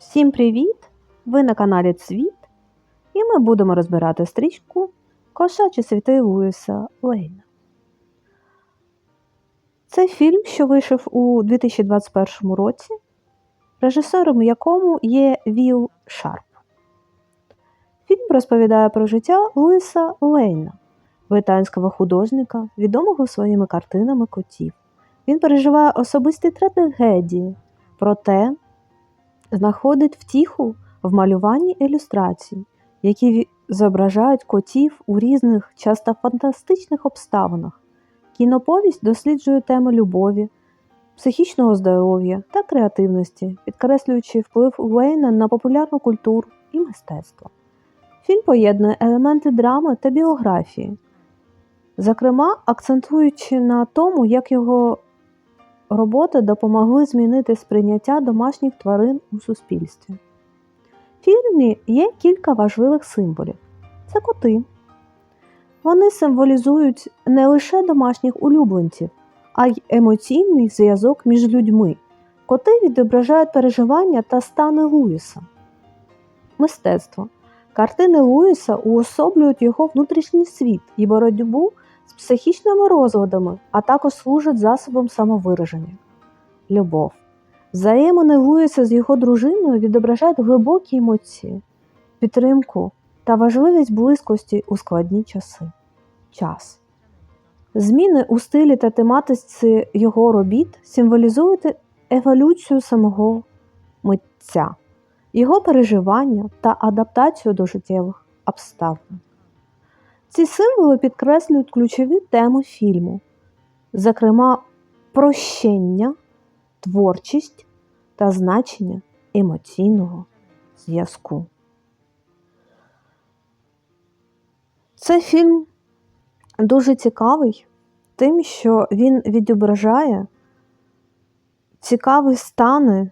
Всім привіт! Ви на каналі Цвіт, і ми будемо розбирати стрічку Кошачі світи Луїса Лейна. Це фільм, що вийшов у 2021 році, режисером якому є Віл Шарп. Фільм розповідає про життя Луїса Лейна, британського художника, відомого своїми картинами котів. Він переживає особисті трагедії, проте знаходить втіху в малюванні ілюстрацій, які зображають котів у різних, часто фантастичних обставинах. Кіноповість досліджує теми любові, психічного здоров'я та креативності, підкреслюючи вплив Уейна на популярну культуру і мистецтво. Фільм поєднує елементи драми та біографії, зокрема, акцентуючи на тому, як його роботи допомогли змінити сприйняття домашніх тварин у суспільстві. В фільмі є кілька важливих символів. Це коти. Вони символізують не лише домашніх улюбленців, а й емоційний зв'язок між людьми. Коти відображають переживання та стани Луїса. Мистецтво. Картини Луїса уособлюють його внутрішній світ і боротьбу з психічними розладами, а також служать засобом самовираження. Любов. Взаємини Луїса з його дружиною відображають глибокі емоції, підтримку та важливість близькості у складні часи. Час. Зміни у стилі та тематиці його робіт символізують еволюцію самого митця, його переживання та адаптацію до життєвих обставин. Ці символи підкреслюють ключові теми фільму, зокрема, прощення, творчість та значення емоційного зв'язку. Цей фільм дуже цікавий тим, що він відображає цікаві стани